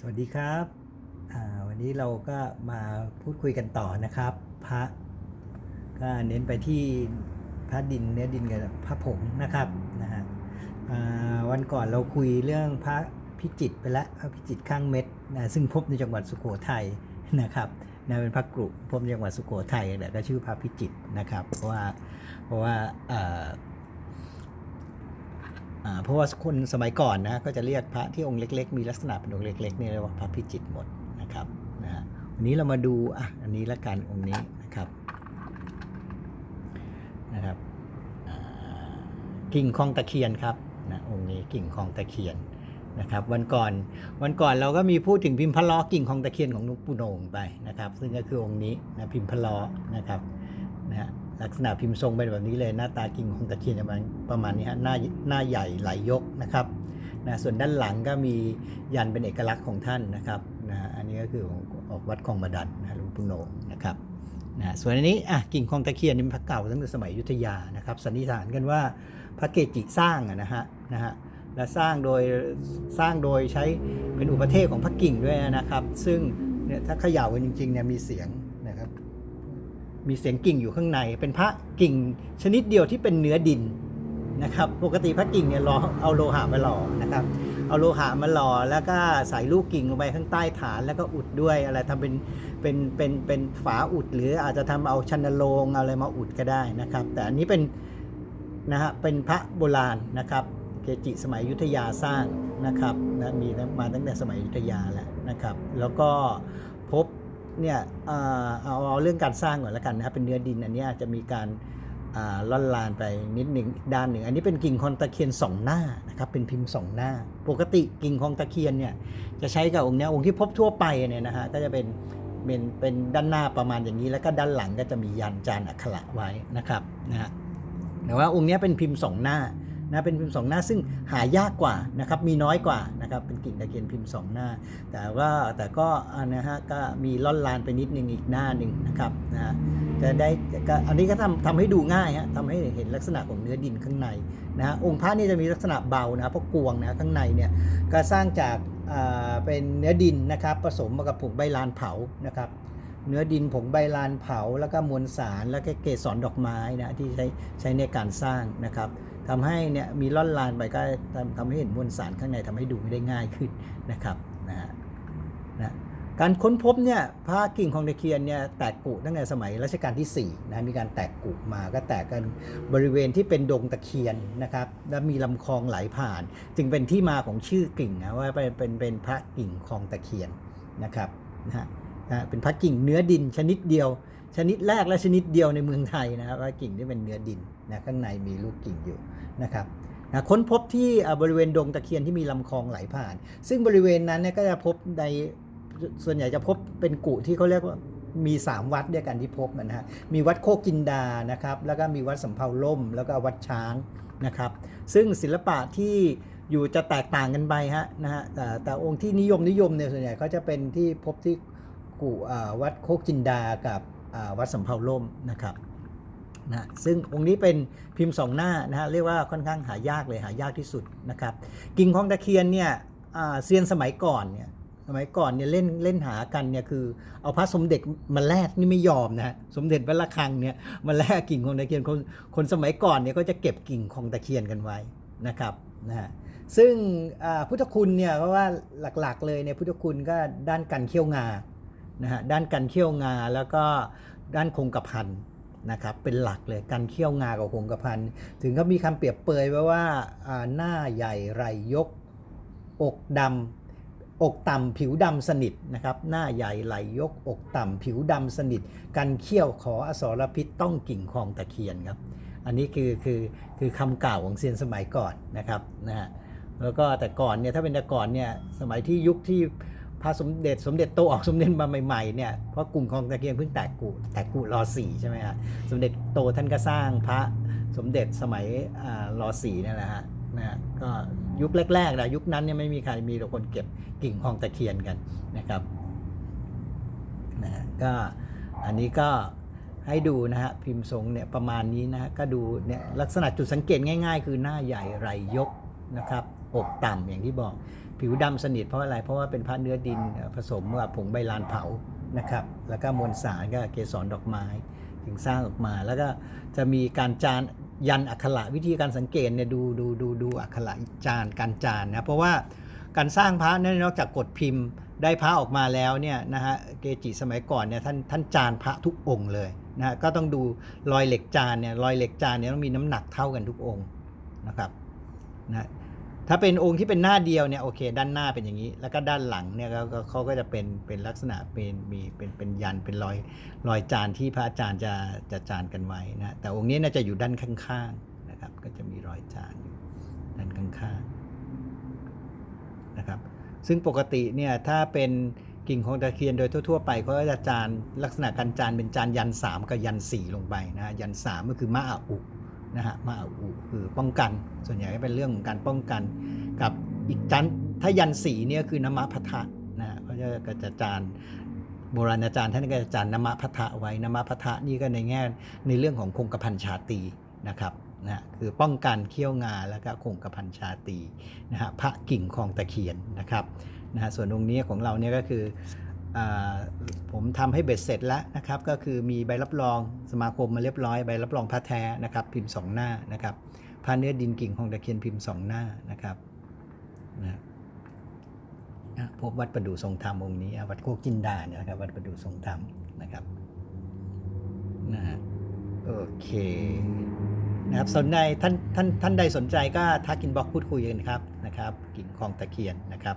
สวัสดีครับวันนี้เราก็มาพูดคุยกันต่อนะครับ พระก็เน้นไปที่พระดินเนื้อดินกับพระผงนะครับนะฮะวันก่อนเราคุยเรื่องพระพิจิตไปแล้วพระพิจิตข้างเม็ดนะซึ่งพบในจังหวัดสุโขทัยนะครับนะเป็นพระกรุพบในจังหวัดสุโขทัยแต่ก็ชื่อพระพิจิตนะครับ เพราะว่าเพราะว่า เพราะว่าคนสมัยก่อนนะก็จะเรียกพระที่องค์เล็ก ๆ มีลักษณะเป็นองค์เล็กๆนี่เรียกว่าพระพิจิตรหมดนะครับนะฮะวันนี้เรามาดูอะอันนี้ละกันองค์นี้นะครับนะครับกิ่งคองตะเคียนครับนะองค์นี้กิ่งคองตะเคียนนะครับวันก่อนวันก่อนเราก็มีพูดถึงพิมพ์พะล้อกิ่งคองตะเคียนของนุปูโหนงไปนะครับ ซึ่งก็คือองค์นี้นะพิมพ์พะล้อนะครับนะฮะ ลักษณะพิมพ์ทรงเป็นแบบนี้เลยหน้าตากิ่งของตะเคียนจะมันประมาณนี้ฮะหน้าหน้าใหญ่ไหลยกนะครับนะส่วนด้านหลังก็มียันเป็นเอกลักษณ์ของท่านนะครับนะอันนี้ก็คือของออกวัดคลองบาดันนะหลวงปู่โหนงนะครับนะส่วนอันนี้อะกิ่งของตะเคียนนี่เป็นพระเก่าตั้งแต่สมัยยุทธยานะครับสันนิษฐานกันว่าพระเกจิสร้างนะฮะนะฮะและสร้างโดยสร้างโดยใช้เป็นอุปเทศของพระกิ่งด้วยนะครับ ซึ่งเนี่ยถ้าเขย่ากันจริงๆเนี่ยมีเสียง มีเสียงกิ่งอยู่ข้างใน เป็นพระกิ่งชนิดเดียวที่เป็นเนื้อดินนะครับ ปกติพระกิ่งเนี่ยรอเอาโลหะมาหล่อนะครับ เอาโลหะมาหล่อแล้วก็ใส่ลูกกิ่งลงไปข้างใต้ฐานแล้วก็อุดด้วยอะไรทำเป็นเป็นเป็นเป็นฝาอุด หรืออาจจะทำเอาชันโลงเอาอะไรมาอุดก็ได้นะครับ แต่อันนี้เป็นนะฮะเป็นพระโบราณนะครับเกจิสมัยยุทธยาสร้างนะครับนะมีมาตั้งแต่สมัยยุทธยาแล้วนะครับ แล้วก็พบ เนี่ยเอาเอาเรื่องการสร้างก่อนแล้วกันนะครับเป็นเนื้อดินอันนี้จะมีการอ่าล่อนลานไปนิดหนึ่งด้านหนึ่ง อันนี้เป็นกิ่งคอนตะเคียนสองหน้านะครับเป็นพิมพ์สองหน้า ปกติกิ่งคองตะเคียนเนี่ยจะใช้กับองค์เนี้ยองค์ที่พบทั่วไปเนี่ยนะฮะก็จะเป็นเป็นเป็นด้านหน้าประมาณอย่างนี้แล้วก็ด้านหลังก็จะมียันจานอักขระไว้นะครับนะฮะแต่ว่าองค์เนี้ยเป็นพิมพ์สองหน้า นะเป็นพิมพ์สองหน้าซึ่งหายากกว่านะครับมีน้อยกว่านะครับเป็นกิ่งตะเคียนพิมพ์สองหน้า แต่ว่าแต่ก็นะฮะก็มีล่อนลานไปนิดนึงอีกหน้าหนึ่งนะครับนะฮะจะได้ก็อันนี้ก็ทำทำให้ดูง่ายฮะทำให้เห็นลักษณะของเนื้อดินข้างในนะฮะองค์พระนี่จะมีลักษณะเบานะเพราะกวงนะข้างในเนี่ยก็สร้างจากเป็นเนื้อดินนะครับผสมมากับผงใบลานเผานะครับเนื้อดินผงใบลานเผา แล้วก็มวลสารแล้วก็เกสรดอกไม้นะที่ใช้ใช้ในการสร้างนะครับ ทำให้เนี่ยมีล่อนลานไปก็ทำทำให้เห็นมวลสารข้างในทำให้ดูได้ง่ายขึ้นนะครับนะฮะนะการค้นพบเนี่ยพระกิ่งของตะเคียนเนี่ยแตกกุตั้งแต่สมัยรัชกาลที่4นะมีการแตกกุมาก็แตกกันบริเวณที่เป็นดงตะเคียนนะครับแล้วมีลำคลองไหลผ่าน จึงเป็นที่มาของชื่อกิ่งนะว่าเป็นเป็นเป็นพระกิ่งคลองตะเคียนนะครับนะฮะนะเป็นพระกิ่งเนื้อดินชนิดเดียว ชนิดแรกและชนิดเดียวในเมืองไทยนะครับพระกิ่งที่เป็นเนื้อดิน นะข้างในมีลูกกิ่งอยู่นะครับนะค้นพบที่บริเวณดงตะเคียนที่มีลำคลองไหลผ่าน ซึ่งบริเวณนั้นเนี่ยก็จะพบในส่วนใหญ่จะพบเป็นกุที่เขาเรียกว่ามี 3 วัดด้วยกันที่พบนะฮะ มีวัดโคกินดา นะครับ แล้วก็มีวัดสำเภาล่ม แล้วก็วัดช้างนะครับ ซึ่งศิลปะที่อยู่จะแตกต่างกันไปฮะนะฮะ แต่แต่องค์ที่นิยมนิยมเนี่ยส่วนใหญ่เขาจะเป็นที่พบที่กูวัดโคกจินดา กับวัดสำเภาล่มนะครับ นะซึ่งองค์นี้เป็นพิมพ์สองหน้านะฮะเรียกว่าค่อนข้างหายากเลยหายากที่สุดนะครับกิ่งของตะเคียนเนี่ยเซียนสมัยก่อนเนี่ยสมัยก่อนเนี่ยเล่นเล่นหากันเนี่ยคือเอาพระสมเด็จมาแลกนี่ไม่ยอมนะฮะสมเด็จวัดระฆังเนี่ยมาแลกกิ่งของตะเคียนคนคนสมัยก่อนเนี่ยก็จะเก็บกิ่งของตะเคียนกันไว้นะครับนะฮะซึ่งพุทธคุณเนี่ยเพราะว่าหลักๆเลยเนี่ยพุทธคุณก็ด้านการเขี้ยวงานะฮะด้านการเขี้ยวงาแล้วก็ด้านคงกระพัน นะครับเป็นหลักเลยการเขี้ยวงากับคงกระพันถึงก็มีคำเปรียบเปยไว้ว่าาหน้าใหญ่ไรยก อกดำอกต่ำผิวดำสนิทนะครับหน้าใหญ่ไหลยก อกต่ำผิวดำสนิท กันเขี้ยวขออสรพิษต้องกิ่งคลองตะเคียนครับ อันนี้คือคือคือคำกล่าวของเซียนสมัยก่อนนะครับนะฮะแล้วก็แต่ก่อนเนี่ยถ้าเป็นแต่ก่อนเนี่ยสมัยที่ยุคที่ พระสมเด็จสมเด็จโตออกสมเด็จมาใหม่ๆเนี่ยเพราะกลุ่มของตะเกียงเพิ่งแตกกุแตกกุรอสี่ใช่ไหมฮะสมเด็จโตท่านก็สร้างพระสมเด็จสมัยอ่ารอสี่นั่นแหละฮะนะก็ยุคแรกๆนะยุคนั้นเนี่ยไม่มีใครมีแต่คนเก็บกิ่งของตะเคียนกันนะครับนะฮะก็อันนี้ก็ให้ดูนะฮะพิมพ์ทรงเนี่ยประมาณนี้นะฮะก็ดูเนี่ยลักษณะจุดสังเกตง่าย ๆ คือหน้าใหญ่ไหลยกนะครับ อกต่ำอย่างที่บอก ผิวดำสนิทเพราะอะไร เพราะว่าเป็นพระเนื้อดินเอ่อผสมกับผงใบลานเผานะครับ แล้วก็มวลสารก็เกสรดอกไม้ ถึงสร้างออกมา แล้วก็จะมีการจานยันอักขระวิธีการสังเกตเนี่ยดูดูดูดูอักขระจานการจานนะเพราะว่าการสร้างพระเนี่ยนอกจากกดพิมพ์ได้พระออกมาแล้วเนี่ยนะฮะเกจิสมัยก่อนเนี่ยท่านท่านจานพระทุกองค์เลยนะฮะก็ต้องดูรอยเหล็กจานเนี่ยรอยเหล็กจานเนี่ยต้องมีน้ำหนักเท่ากันทุกองค์นะครับนะ ถ้าเป็นองค์ที่เป็นหน้าเดียวเนี่ยโอเค ด้านหน้าเป็นอย่างนี้ แล้วก็ด้านหลังเนี่ยก็ก็เขาก็จะเป็นเป็นลักษณะเป็นมีเป็นเป็นยันเป็นรอยรอยจานที่พระอาจารย์จะจะจานกันไว้นะแต่องค์นี้น่าจะอยู่ด้านข้างๆนะครับ ก็จะมีรอยจานอยู่ด้านข้างๆนะครับ ซึ่งปกติเนี่ยถ้าเป็นกิ่งของตะเคียนโดยทั่ว ๆ ไปเขาจะจานลักษณะการจานเป็นจานยันสามกับยันสี่ลงไปนะยันสามก็คือมะอาอุ นะฮะมะอาอุคือป้องกัน ส่วนใหญ่ก็เป็นเรื่องของการป้องกัน กับอีกจานถ้ายันสีเนี่ยคือนมะพัทธะนะฮะเขาจะก็จะจานโบราณอาจารย์ท่านก็จะจานนมะพัทธะไว้นมะพัทะนี่ก็ในแง่ในเรื่องของคงกระพันชาตีนะครับนะคือป้องกันเขี้ยวงาแล้วก็คงกระพันชาตีนะฮะพระกิ่งคลองตะเคียนนะครับนะฮะส่วนองค์นี้ของเราเนี่ยก็คือ ผมทำให้เบ็ดเสร็จแล้วนะครับ ก็คือมีใบรับรองสมาคมมาเรียบร้อยใบรับรองพระแท้นะครับ พิมพ์สองหน้านะครับพระเนื้อดินกิ่งคลองตะเคียนพิมพ์สองหน้านะครับนะอะพบวัดประดู่ทรงธรรมองค์นี้วัดโคกจินดาเนี่ยนะครับ วัดประดู่ทรงธรรมนะครับนะฮะโอเคนะครับสนใจท่านท่านท่านใดสนใจก็ทักกินบล็อกพูดคุยกันครับนะครับกิ่งคลองตะเคียนนะครับ